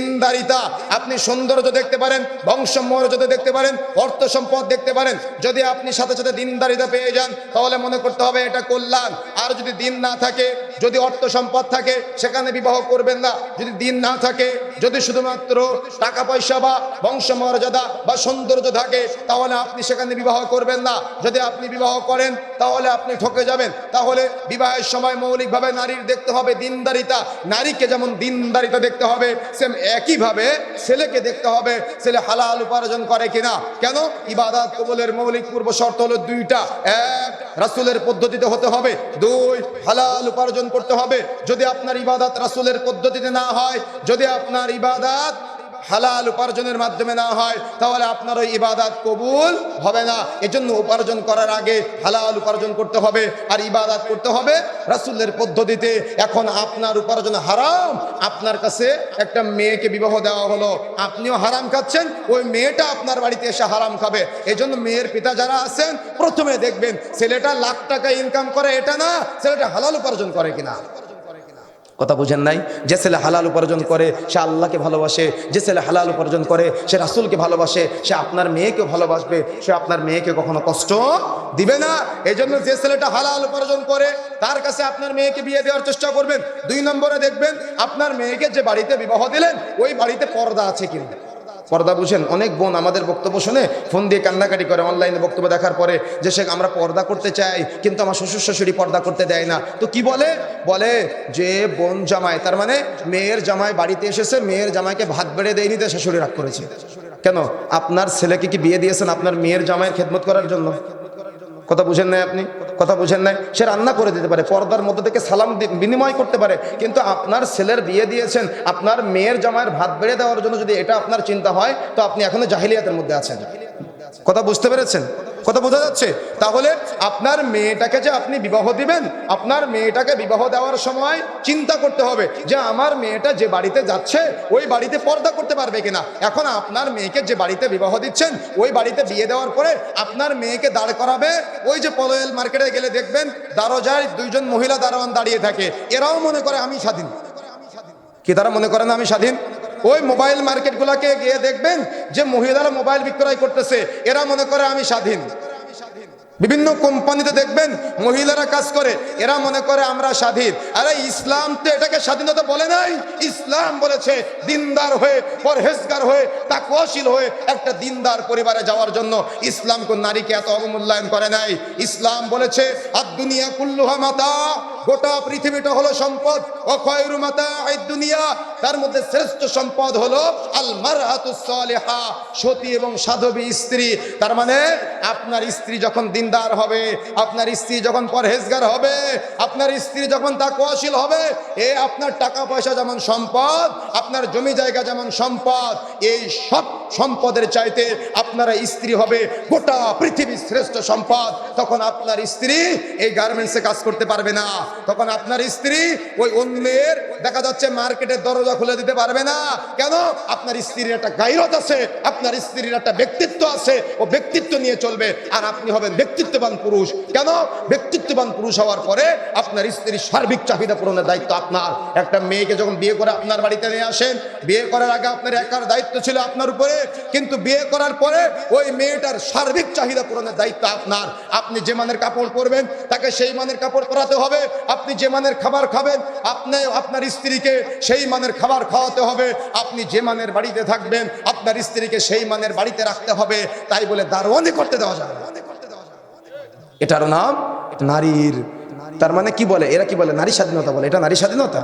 দিন দিনদারিতা আপনি সৌন্দর্য দেখতে পারেন বংশমর্যাদা দেখতে পারেন, অর্থ সম্পদ দেখতে পারেন, যদি আপনি সাথে সাথে দিনদারিতা পেয়ে যান, তাহলে মনে করতে হবে এটা কল্যাণ। আর যদি দিন না থাকে, যদি অর্থ সম্পদ থাকে, সেখানে বিবাহ করবেন না। যদি দিন না থাকে, যদি শুধুমাত্র টাকা পয়সা বা বংশমর্যাদা বা সৌন্দর্য থাকে, তাহলে আপনি সেখানে বিবাহ করবেন না। যদি আপনি বিবাহ করেন, তাহলে আপনি ঠকে যাবেন। তাহলে বিবাহের সময় মৌলিকভাবে নারীর দেখতে হবে দিনদারিতা নারীকে যেমন দিনদারিতা দেখতে হবে, সেম একইভাবে ছেলেকে দেখতে হবে? ছেলে হালাল উপার্জন করে কিনা? কেন? ইবাদাত কবলের মৌলিক পূর্ব শর্ত হলো দুইটা। এক, রাসুলের পদ্ধতিতে হতে হবে। দুই, হালাল উপার্জন করতে হবে। যদি আপনার ইবাদাত রাসুলের পদ্ধতিতে না হয়, যদি আপনার ইবাদত হালাল উপার্জনের মাধ্যমে না হয়, তাহলে আপনার ওই ইবাদাত কবুল হবে না। এজন্য উপার্জন করার আগে হালাল উপার্জন করতে হবে, আর ইবাদাত করতে হবে রাসুলের পদ্ধতিতে। এখন আপনার উপার্জন হারাম, আপনার কাছে একটা মেয়েকে বিবাহ দেওয়া হলো, আপনিও হারাম খাচ্ছেন, ওই মেয়েটা আপনার বাড়িতে এসে হারাম খাবে। এজন্য মেয়ের পিতা যারা আছেন, প্রথমে দেখবেন ছেলেটা লাখ টাকা ইনকাম করে, এটা না, ছেলেটা হালাল উপার্জন করে কিনা। কথা বুঝেন নাই? যে ছেলে হালাল উপার্জন করে, সে আল্লাহকে ভালোবাসে। যে ছেলে হালাল উপার্জন করে, সে রাসুলকে ভালোবাসে। সে আপনার মেয়েকে ভালোবাসবে। সে আপনার মেয়েকে কখনো কষ্ট দিবে না। এই জন্য যে ছেলেটা হালাল উপার্জন করে, তার কাছে আপনার মেয়েকে বিয়ে দেওয়ার চেষ্টা করবেন। দুই নম্বরে দেখবেন, আপনার মেয়েকে যে বাড়িতে বিবাহ দিলেন, ওই বাড়িতে পর্দা আছে কিনা? পর্দা বুঝেন। অনেক বোন আমাদের বক্তব্য শুনে ফোন দিয়ে কান্নাকাটি করে অনলাইনে বক্তব্য দেখার পরে যে সে আমরা পর্দা করতে চাই, কিন্তু আমার শ্বশুর শাশুড়ি পর্দা করতে দেয় না। তো কি বলে? বলে যে বোন জামাই, তার মানে মেয়ের জামাই বাড়িতে এসেছে, মেয়ের জামাইকে ভাত বেড়ে দেয়নি তো শাশুড়ি রাগ করেছে। কেন? আপনার ছেলেকে কি বিয়ে দিয়েছেন আপনার মেয়ের জামাইয়ের খেদমত করার জন্য? কথা বুঝেন নাই আপনি? কথা বুঝেন নাই? সে রান্না করে দিতে পারে, পর্দার মধ্যে থেকে সালাম বিনিময় করতে পারে। কিন্তু আপনার ছেলের বিয়ে দিয়েছেন, আপনার মেয়ের জামায়ের ভাত বেড়ে দেওয়ার জন্য যদি এটা আপনার চিন্তা হয়, তো আপনি এখনও জাহিলিয়াতের মধ্যে আছেন। কথা বুঝতে পেরেছেন? কথা বোঝা যাচ্ছে? তাহলে আপনার মেয়েটাকে যে আপনি বিবাহ দিবেন, আপনার মেয়েটাকে বিবাহ দেওয়ার সময় চিন্তা করতে হবে যে আমার মেয়েটা যে বাড়িতে যাচ্ছে, ওই বাড়িতে পর্দা করতে পারবে কিনা? এখন আপনার মেয়েকে যে বাড়িতে বিবাহ দিচ্ছেন, ওই বাড়িতে বিয়ে দেওয়ার পরে আপনার মেয়েকে দাঁড় করাবে, ওই যে পলয়েল মার্কেটে গেলে দেখবেন দারোজায় দুইজন মহিলা দারোয়ান দাঁড়িয়ে থাকে। এরাও মনে করে আমি স্বাধীন। কি তারা মনে করে না আমি স্বাধীন? ওই মোবাইল মার্কেটগুলোকে গিয়ে দেখবেন যে মহিলারা মোবাইল বিক্রয় করতেছে। এরা মনে করে আমি স্বাধীন। বিভিন্ন কোম্পানিতে দেখবেন মহিলারা কাজ করে, এরা মনে করে আমরা স্বাধীন। আরে ইসলাম তো এটাকে স্বাধীনতা বলে নাই। ইসলাম বলেছে দিনদার হয়ে, পরহেজগার হয়ে, তাকওয়াশীল হয়ে একটা দিনদার পরিবারে যাওয়ার জন্য ইসলাম কোন নারীকে এত অবমূল্যায়ন করে নাই। ইসলাম বলেছে আর দুনিয়া কুল্লুহা মাতা। গোটা পৃথিবীটা হলো সম্পদ। দুনিয়া। তার মধ্যে শ্রেষ্ঠ সম্পদ হলো আল সতী এবং সাধবী স্ত্রী। তার মানে আপনার স্ত্রী যখন দিনদার হবে, আপনার স্ত্রী যখন পরহেজগার হবে, আপনার স্ত্রী যখন তাকওয়াশীল হবে, এ আপনার টাকা পয়সা যেমন সম্পদ, আপনার জমি জায়গা যেমন সম্পদ, এই সব সম্পদের চাইতে আপনারা স্ত্রী হবে, গোটা পৃথিবীর শ্রেষ্ঠ সম্পদ। তখন আপনার স্ত্রী এই গার্মেন্টসে কাজ করতে পারবে না। তখন আপনার স্ত্রী ওই অন্যের, দেখা যাচ্ছে মার্কেটের দরজা খুলে দিতে পারবে না। কেন? আপনার স্ত্রীর একটা গাইরত আছে, আপনার স্ত্রীর একটা ব্যক্তিত্ব আছে, ও ব্যক্তিত্ব নিয়ে চলবে। আর আপনি হবেন ব্যক্তিত্ববান পুরুষ। কেন? ব্যক্তিত্ববান পুরুষ হওয়ার পরে আপনার স্ত্রীর সার্বিক চাহিদা পূরণের দায়িত্ব আপনার। একটা মেয়েকে যখন বিয়ে করে আপনার বাড়িতে নিয়ে আসেন, বিয়ে করার আগে আপনার একার দায়িত্ব ছিল আপনার উপরে। কিন্তু বিয়ে করার পরে ওই মেয়েটার সার্বিক চাহিদা পূরণের দায়িত্ব আপনার। আপনি যে মানের কাপড় পরবেন, তাকে সেই মানের কাপড় পরাতে হবে। আপনি যে মানের খাবার খাবেন, আপনি, আপনার স্ত্রীকে সেই মানের খাবার খাওয়াতে হবে। আপনি যে মানের বাড়িতে থাকবেন, আপনার স্ত্রীকে সেই মানের বাড়িতে রাখতে হবে। তাই বলে দারোয়ানি করতে দেওয়া যাবে এটার নাম নারীর। তার মানে কি বলে? এরা কি বলে? নারী স্বাধীনতা বলে। এটা নারী স্বাধীনতা?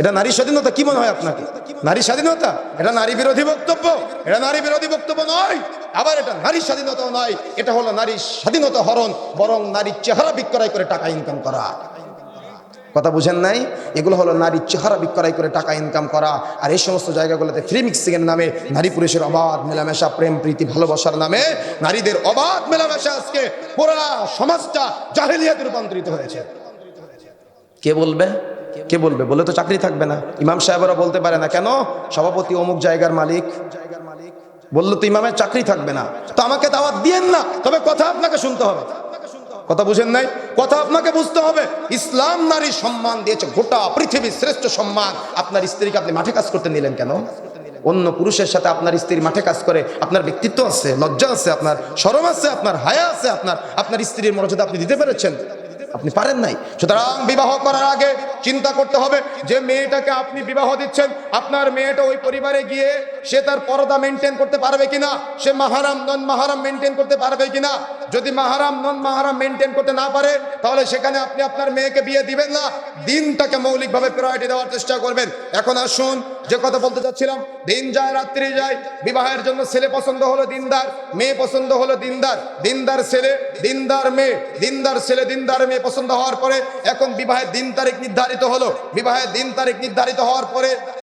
এটা নারী স্বাধীনতা, কি মনে হয় আপনাকে? নারী স্বাধীনতা? এটা নারী বিরোধী বক্তব্য। এটা নারী বিরোধী বক্তব্য নয়। আবার এটা নারী স্বাধীনতাও নয়। এটা হলো নারী স্বাধীনতা হরণ, বরং নারীর চেহারা বিক্রয় করে টাকা ইনকাম করা। কথা বুঝেন নাই? এগুলো হলো নারীর চেহারা বিক্রয় করে টাকা ইনকাম করা। আর এই সমস্ত জায়গাগুলোতে ফ্রি মিক্সিং এর নামে নারী পুরুষের অবাধ, মেলামেশা, প্রেম, প্রীতি, ভালোবাসার নামে নারীদের অবাধ, মেলামেশা আজকে পুরা সমাজটা জাহেলিয়াতে রূপান্তরিত হয়েছে। কে বলবে? কে বলবে? বলে তো চাকরি থাকবে না। ইমাম সাহেবরা বলতে পারে না, কেন? সভাপতি অমুক জায়গার মালিক। বলল, তো ইমামের চাকরি থাকবে না। তো আমাকে দাওয়াত দিয়েন না, তবে কথা আপনাকে শুনতে হবে। কথা বুঝেন নাই? কথা আপনাকে বুঝতে হবে। ইসলাম নারীর সম্মান দিয়েছে গোটা পৃথিবীর শ্রেষ্ঠ সম্মান। আপনার স্ত্রীকে আপনি মাঠে কাজ করতে নিলেন কেন? অন্য পুরুষের সাথে আপনার স্ত্রী মাঠে কাজ করে, আপনার ব্যক্তিত্ব আছে, লজ্জা আছে, আপনার সরম আছে, আপনার হায়া আছে, আপনার আপনার স্ত্রীর মর্যাদা আপনি দিতে পেরেছেন? আপনি পারেন নাই। সুতরাং বিবাহ করার আগে চিন্তা করতে হবে, যে মেয়েটাকে আপনি বিবাহ দিচ্ছেন, আপনার মেয়েটা ওই পরিবারে গিয়ে সে তার পরদা মেনটেন করতে পারবে কিনা, সে মাহারাম নন, মাহারাম মেনটেন করতে পারবে কিনা যদি মাহারাম নন মাহারাম মেনটেন করতে না পারে, তাহলে সেখানে আপনি আপনার মেয়েকে বিয়ে দিবেন না। দিনটাকে মৌলিকভাবে প্রায়োরিটি দেওয়ার চেষ্টা করবেন। এখন আসুন, যে কথা বলতে চাচ্ছিলাম, দিন যায়, রাত্রি যায়, বিবাহের জন্য ছেলে পছন্দ হলো দিনদার, মেয়ে পছন্দ হলো দিনদার। দিনদার ছেলে, দিনদার মেয়ে, দিনদার ছেলে, দিনদার মেয়ে পছন্দ হওয়ার পরে, এখন বিবাহের দিন তারিখ নির্ধারিত হলো। বিবাহের দিন তারিখ নির্ধারিত হওয়ার পরে